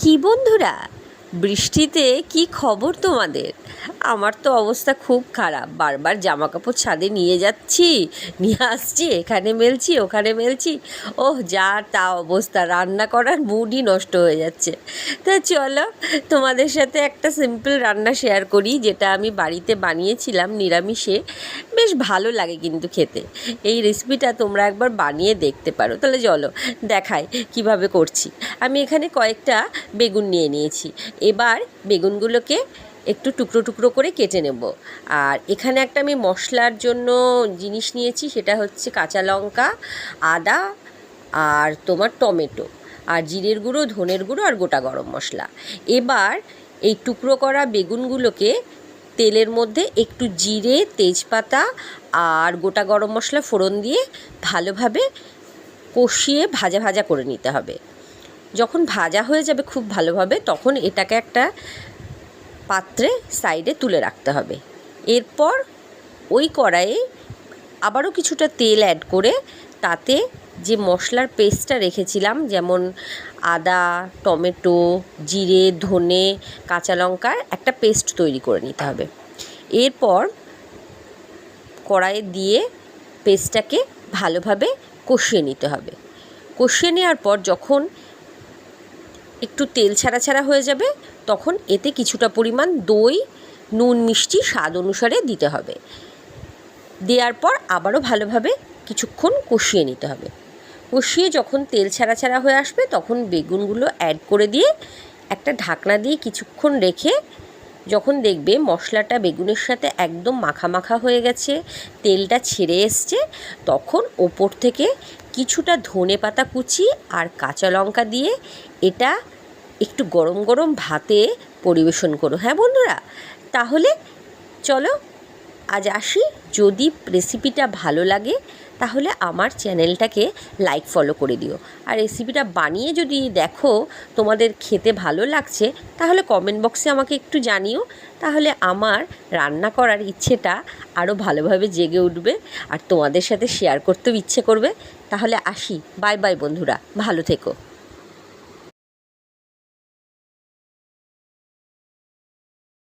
কি বন্ধুরা? বৃষ্টিতে কি খবর তোমাদের? আমার তো অবস্থা খুব খারাপ। বারবার জামা কাপড় ছাদে নিয়ে যাচ্ছি, নিয়ে আসছি, এখানে মেলছি, ওখানে মেলছি। ওহ, যা তা অবস্থা, রান্না করার মুডই নষ্ট হয়ে যাচ্ছে। তা চলো, তোমাদের সাথে একটা সিম্পল রান্না শেয়ার করি, যেটা আমি বাড়িতে বানিয়েছিলাম নিরামিষে। বেশ ভালো লাগে কিন্তু খেতে। এই রেসিপিটা তোমরা একবার বানিয়ে দেখতে পারো। তাহলে চলো, দেখাই কীভাবে করছি। আমি এখানে কয়েকটা বেগুন নিয়ে নিয়েছি। এবার বেগুনগুলোকে একটু টুকরো টুকরো করে কেটে নেব। আর এখানে একটা আমি মশলার জন্য জিনিস নিয়েছি, সেটা হচ্ছে কাঁচা লঙ্কা, আদা আর তোমার টমেটো আর জিরের গুঁড়ো, ধনের গুঁড়ো আর গোটা গরম মশলা। এবার এই টুকরো করা বেগুনগুলোকে তেলের মধ্যে একটু জিরে, তেজপাতা আর গোটা গরম মশলা ফোড়ন দিয়ে ভালোভাবে কষিয়ে ভাজা ভাজা করে নিতে হবে। যখন ভাজা হয়ে যাবে খুব ভালোভাবে, তখন এটাকে একটা পাত্রে সাইডে তুলে রাখতে হবে। এরপর ওই কড়াইয়ে আবারও কিছুটা তেল অ্যাড করে তাতে যে মশলার পেস্টটা রেখেছিলাম, যেমন আদা, টমেটো, জিরে, ধনে, কাঁচা লঙ্কার একটা পেস্ট তৈরি করে নিতে হবে। এরপর কড়াইয়ে দিয়ে পেস্টটাকে ভালোভাবে কষিয়ে নিতে হবে। কষিয়ে নেওয়ার পর যখন একটু তেল ছাড়া ছাড়া হয়ে যাবে, তখন এতে কিছুটা পরিমাণ দই, নুন, মিষ্টি স্বাদ অনুসারে দিতে হবে। দেওয়ার পর আবারও ভালোভাবে কিছুক্ষণ কষিয়ে নিতে হবে। কষিয়ে যখন তেল ছাড়া ছাড়া হয়ে আসবে, তখন বেগুনগুলো অ্যাড করে দিয়ে একটা ঢাকনা দিয়ে কিছুক্ষণ রেখে যখন দেখবে মশলাটা বেগুনের সাথে একদম মাখা মাখা হয়ে গেছে, তেলটা ছেড়ে এসছে, তখন ওপর থেকে কিছুটা ধনে পাতা কুচি আর কাঁচা লঙ্কা দিয়ে এটা একটু গরম গরম ভাতে পরিবেশন করো। হ্যাঁ বন্ধুরা? তাহলে চলো আজ আসি। যদি রেসিপিটা ভালো লাগে, তাহলে আমার চ্যানেলটাকে লাইক ফলো করে দিও। আর রেসিপিটা বানিয়ে যদি দেখো তোমাদের খেতে ভালো লাগছে, তাহলে কমেন্ট বক্সে আমাকে একটু জানিও। তাহলে আমার রান্না করার ইচ্ছেটা আরও ভালোভাবে জেগে উঠবে আর তোমাদের সাথে শেয়ার করতেও ইচ্ছে করবে। তাহলে আসি। বাই বাই বন্ধুরা। ভালো থেকো।